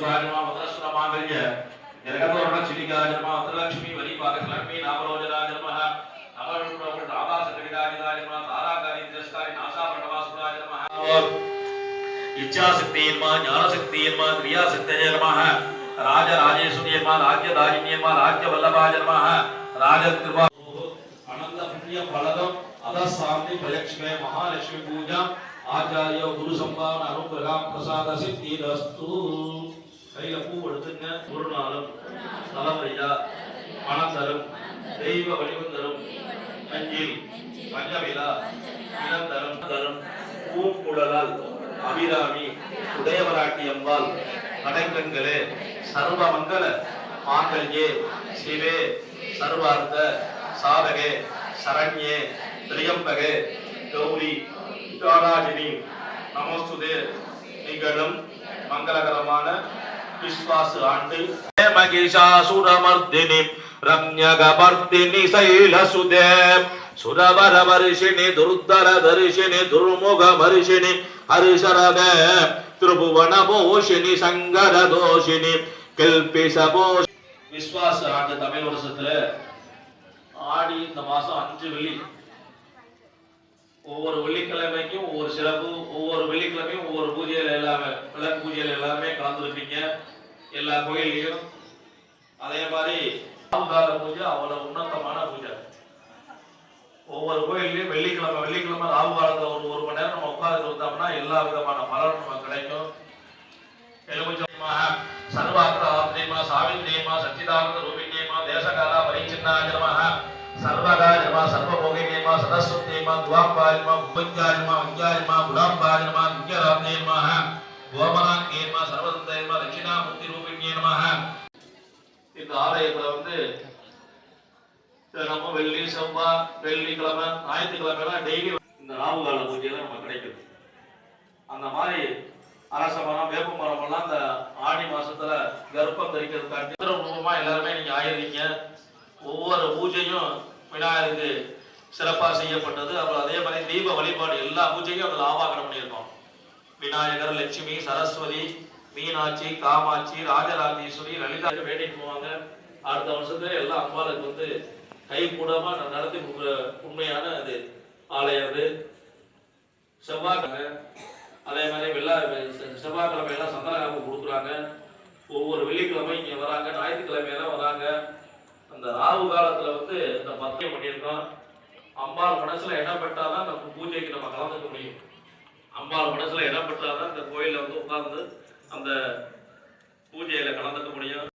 ಸುಧಾರಿಮ ವದರಸುರ ಮಾಂಗಲ್ಯ ಜಗದೋರಣ ಚಿಲಿಕ ಜನ್ಮ ವದರಲಕ್ಷ್ಮಿ ವರಿಪಾಕ ಲಕ್ಷ್ಮಿ ನಾಮರೋಜನ ಜನ್ಮ ಅಮರೂಪ ರಾಧಾಸ ಕವಿದಾಗಿದ ಜನ್ಮ ತಾರಾಕಾರಿ ತಿರಸ್ಕಾರಿ ನಾಶಾ ಪಟವಾಸುರ ಜನ್ಮ ಇಚ್ಛಾಶಕ್ತಿ ಜನ್ಮ ಜ್ಞಾನಶಕ್ತಿ ಜನ್ಮ ಕ್ರಿಯಾಶಕ್ತಿ ಜನ್ಮ ರಾಜ ರಾಜೇಶ್ವರಿ ಜನ್ಮ ರಾಜ್ಯ ದಾಯಿನಿ ಜನ್ಮ ರಾಜ್ಯ ವಲ್ಲಭ ಜನ್ಮ ರಾಜ ಕೃಪಾ ಅನಂತ ಪುಣ್ಯ ಫಲದ ಅದ ಸಾಮ್ನಿ ಪ್ರಯಕ್ಷಮೆ ಮಹಾಲಕ್ಷ್ಮಿ ಪೂಜಾ आचार्य गुरु संभावना अनुग्रह प्रसाद सिद्धिस्तु கையில பூ எடுத்துங்க ஒரு நாளும் தலைவரியா பணம் தரும் தெய்வ வடிவம் தரும். நெஞ்சில் பஞ்சவிழா இனம் தரும். தரும் பூங்குழலால் அபிராமி உடையவராட்டி அம்பாள். கடைக்கண்களே சர்வ மங்கள மாங்கல்யே சிவே சர்வார்த்த சாதகே சரண்யே திரியம்பகே கௌரி தாராஜினி நமஸ்துதே. நிகழும் மங்களகரமான விஸ்வாச ஆண்டு மகிஷாசுரமர்தினி ரம்யகமர்தினி சைலசுதே. சுரவர மரிஷினி துர்தர தரிஷிணி துர்முக மரிஷினி ஹரிஷரத திரிபுவன போஷினி சங்கர தோஷினி கல்பிச போஷ. விஸ்வாச ஆண்டு தமிழ் வருஷத்துல ஆடி இந்த மாசம் அஞ்சு வெள்ளி. ஒவ்வொரு வெள்ளிக்கிழமைக்கும் ஒவ்வொரு சிறப்பு ஒவ்வொரு வெள்ளிக்கிழமையும் ஒவ்வொரு பூஜையில எல்லாமே விளக்கு பூஜையில எல்லாமே கலந்துருப்பீங்க. எல்லா கோயில்லையும். அதே மாதிரி ராகுகால பூஜை அவ்வளவு உன்னதமான பூஜை. ஒவ்வொரு கோயில்லையும் வெள்ளிக்கிழமை வெள்ளிக்கிழமை ராகு காலத்துல ஒரு ஒரு மணி நேரம் நம்ம உட்கார்ந்து வந்தோம்னா எல்லா விதமான பலனும் நமக்கு கிடைக்கும். எலுமிச்சமாக சர்வாத்திர சர்வபோகினியமா துவாபாரிமா உபஞ்சாரிமா உபஞ்சாயமா வஞ்சாயமா குலாம்பாய நமः வித்யாராத்ரே நமः கோமனாங்கேயமா சர்வதந்தேயமா தட்சிணாமூர்த்தி ரூபிணியே நமः. இந்த ஆலயத்துல வந்து நம்ம வெள்ளி செவ்வாய் வெள்ளிக்கிழமை ஞாயிற்றுக்கிழமை டெய்லி இந்த ராகு கால பூஜையில நமக்கு கிடைக்குது. அந்த மாதிரி அரச மரம் வேப்ப மரம் எல்லாம் இந்த ஆடி மாசத்துல கர்ப்பம் தரிக்கிறதுக்காண்டி ரூபமா எல்லாருமே நீங்க ஆயிருக்கீங்க. ஒவ்வொரு பூஜையும் விநாயகருக்கு சிறப்பாக செய்யப்பட்டது. அப்புறம் அதே மாதிரி தீப வழிபாடு எல்லா பூஜையும் அதில் ஆவாகனம் பண்ணியிருக்கோம். விநாயகர் லட்சுமி சரஸ்வதி மீனாட்சி காமாட்சி ராஜராஜேஸ்வரி லலிதா வேண்டிட்டு போவாங்க. அடுத்த வருஷத்துல எல்லா அம்பாளுக்கு வந்து கை கூடமா நடத்தி கொடுக்குற உண்மையான அது ஆலயம் அது செவ்வாய்க்கிழமை. அதே மாதிரி வெள்ளா செவ்வாய்க்கிழமை எல்லாம் சந்தனக்காப்பு கொடுக்குறாங்க. ஒவ்வொரு வெள்ளிக்கிழமை இங்கே வராங்க. ஞாயிற்றுக்கிழமை எல்லாம் வராங்க. அந்த ராகு காலத்தில் வந்து இந்த பத்தியம் பண்ணியிருக்கோம். அம்பாள் மனசுல இடம் பெற்றாதான் அந்த பூஜைக்கு நம்ம கலந்துக்க முடியும். அம்பாள் மனசுல இடம் பெற்றாதான் இந்த கோயில வந்து உட்கார்ந்து அந்த பூஜையில கலந்துக்க முடியும்.